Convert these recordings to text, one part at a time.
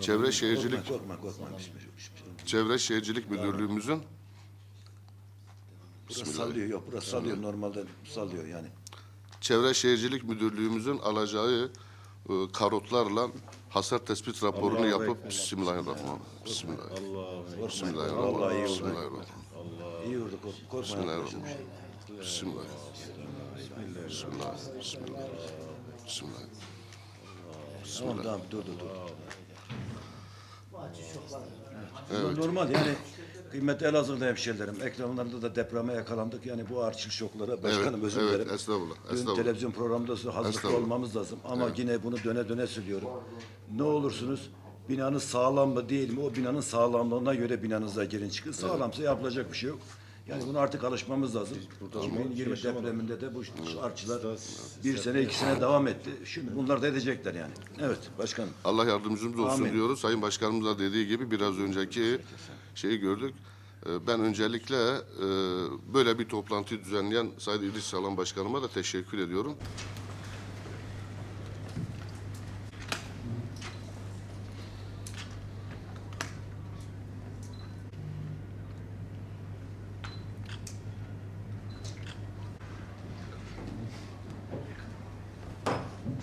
Çevre Şehircilik Korkma korkma. korkma. Bismillah, bismillah. Çevre Şehircilik Müdürlüğümüzün Burası sallıyor yok burası sallıyor normalde sallıyor yani. Çevre Şehircilik Müdürlüğümüzün alacağı e, karotlarla hasar tespit raporunu yapıp Bismillahirrahmanirrahim. Bismillah. Korkma. Bismillahirrahmanirrahim. Vallahi iyi oldu. Bismillahirrahmanirrahim. İyi oldu kork- korkma. Bismillahirrahmanirrahim. Bismillah. Bismillah. Bismillah. Bismillah. Tamam tamam dur dur dur. Evet. Normal yani kıymetli Elazığlı hemşehrilerim. Ekranlarında da depreme yakalandık. Yani bu arçil şoklara başkanım Evet, özür evet, dilerim. estağfurullah, Dün estağfurullah. televizyon programında hazırlıklı Estağfurullah. olmamız lazım. Ama yine bunu döne döne söylüyorum. Ne olursunuz binanız sağlam mı değil mi? O binanın sağlamlığına göre binanıza girin çıkın. Sağlamsa yapılacak bir şey yok. Yani bunu artık alışmamız lazım. 2020 depreminde de bu artçılar bir sene iki sene devam etti. Şimdi bunlar da edecekler yani. Evet başkanım. Allah yardımcımız olsun Amin. diyoruz. Sayın Başkanımız da dediği gibi biraz önceki şeyi gördük. Ee, Ben öncelikle e, böyle bir toplantı düzenleyen Sayın İdris Salan Başkanıma da teşekkür ediyorum.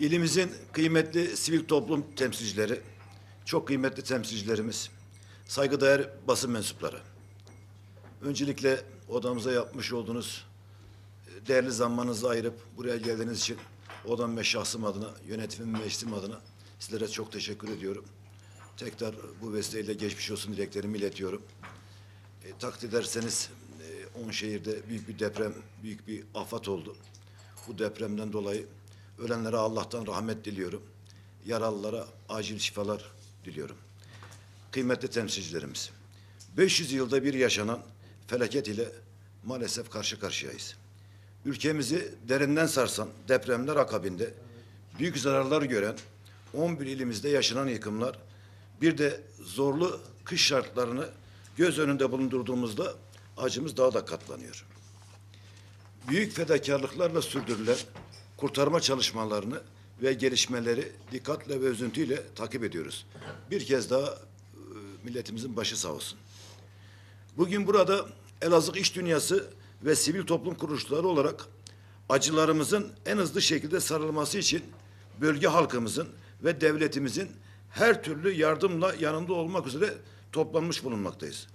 İlimizin kıymetli sivil toplum temsilcileri, çok kıymetli temsilcilerimiz, saygıdeğer basın mensupları. Öncelikle odamıza yapmış olduğunuz e, değerli zamanınızı ayırıp buraya geldiğiniz için odam ve şahsım adına, yönetimim ve meclisim adına sizlere çok teşekkür ediyorum. Tekrar bu vesileyle geçmiş olsun dileklerimi iletiyorum. E, takdir ederseniz e, on şehirde büyük bir deprem, büyük bir afet oldu. Bu depremden dolayı ölenlere Allah'tan rahmet diliyorum. Yaralılara acil şifalar diliyorum. Kıymetli temsilcilerimiz, 500 yılda bir yaşanan felaket ile maalesef karşı karşıyayız. Ülkemizi derinden sarsan depremler akabinde büyük zararlar gören 11 ilimizde yaşanan yıkımlar bir de zorlu kış şartlarını göz önünde bulundurduğumuzda acımız daha da katlanıyor. Büyük fedakarlıklarla sürdürülen kurtarma çalışmalarını ve gelişmeleri dikkatle ve üzüntüyle takip ediyoruz. Bir kez daha e, milletimizin başı sağ olsun. Bugün burada Elazığ İş Dünyası ve sivil toplum kuruluşları olarak acılarımızın en hızlı şekilde sarılması için bölge halkımızın ve devletimizin her türlü yardımla yanında olmak üzere toplanmış bulunmaktayız.